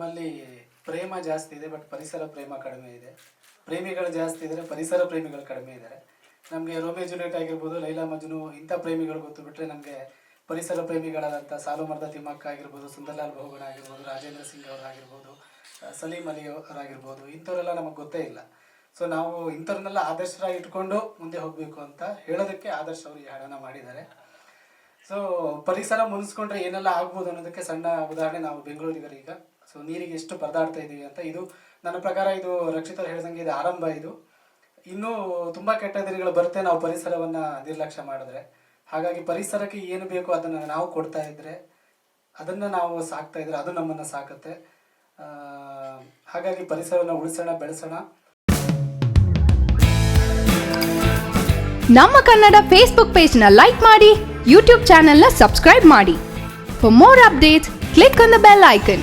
ನಮ್ಮಲ್ಲಿ ಪ್ರೇಮ ಜಾಸ್ತಿ ಇದೆ ಬಟ್ ಪರಿಸರ ಪ್ರೇಮ ಕಡಿಮೆ ಇದೆ. ಪ್ರೇಮಿಗಳು ಜಾಸ್ತಿ ಇದ್ದರೆ ಪರಿಸರ ಪ್ರೇಮಿಗಳು ಕಡಿಮೆ ಇದ್ದಾರೆ ನಮಗೆ ರೋಮಿಯೋ ಜೂಲಿಯಟ್ ಆಗಿರ್ಬೋದು, ಲೈಲಾ ಮಜ್ನು, ಇಂಥ ಪ್ರೇಮಿಗಳು ಗೊತ್ತು ಬಿಟ್ಟರೆ ನಮಗೆ ಪರಿಸರ ಪ್ರೇಮಿಗಳಾದಂಥ ಸಾಲುಮರದ ತಿಮ್ಮಕ್ಕ ಆಗಿರ್ಬೋದು, ಸುಂದರ್ಲಾಲ್ ಬಹುಗುಣ ಆಗಿರ್ಬೋದು, ರಾಜೇಂದ್ರ ಸಿಂಗ್ ಅವರಾಗಿರ್ಬೋದು ಸಲೀಂ ಅಲಿ ಅವರಾಗಿರ್ಬೋದು, ಇಂಥವರೆಲ್ಲ ನಮಗೆ ಗೊತ್ತೇ ಇಲ್ಲ. ಸೊ ನಾವು ಇಂಥವ್ರನ್ನೆಲ್ಲ ಆದರ್ಶರಾಗಿ ಇಟ್ಕೊಂಡು ಮುಂದೆ ಹೋಗಬೇಕು ಅಂತ ಹೇಳೋದಕ್ಕೆ ಆದರ್ಶ ಅವರು ಈ ಮಾಡಿದ್ದಾರೆ. ಸೊ ಪರಿಸರ ಮುನಿಸ್ಕೊಂಡ್ರೆ ಏನೆಲ್ಲ ಆಗ್ಬೋದು ಅನ್ನೋದಕ್ಕೆ ಸಣ್ಣ ಉದಾಹರಣೆ ನಾವು ಬೆಂಗಳೂರಿಗರು ಈಗ ಸೊ ನೀರಿಗೆ ಎಷ್ಟು ಪರದಾಡ್ತಾ ಇದ್ದೀವಿ ಅಂತ ಇದು ನನ್ನ ಪ್ರಕಾರ ಇದು ರಕ್ಷಿತರು ಹೇಳ್ದಂಗೆ ಇದು ಆರಂಭ ಇದು. ಇನ್ನೂ ತುಂಬ ಕೆಟ್ಟ ದಿನಗಳು ಬರುತ್ತೆ ನಾವು ಪರಿಸರವನ್ನು ನಿರ್ಲಕ್ಷ್ಯ ಮಾಡಿದ್ರೆ. ಹಾಗಾಗಿ ಪರಿಸರಕ್ಕೆ ಏನು ಬೇಕೋ ಅದನ್ನು ನಾವು ಕೊಡ್ತಾ ಇದ್ರೆ, ಅದನ್ನು ನಾವು ಸಾಕ್ತಾ ಇದ್ರೆ ಅದು ನಮ್ಮನ್ನು ಸಾಕುತ್ತೆ. ಹಾಗಾಗಿ ಪರಿಸರವನ್ನು ಉಳಿಸೋಣ, ಬೆಳೆಸೋಣ. ನಮ್ಮ ಕನ್ನಡ ಫೇಸ್ಬುಕ್ ಪೇಜ್ನ ಲೈಕ್ ಮಾಡಿ ಯೂಟ್ಯೂಬ್ ಚಾನೆಲ್ನ ಸಬ್ಸ್ಕ್ರೈಬ್ ಮಾಡಿ. For more update click on the bell icon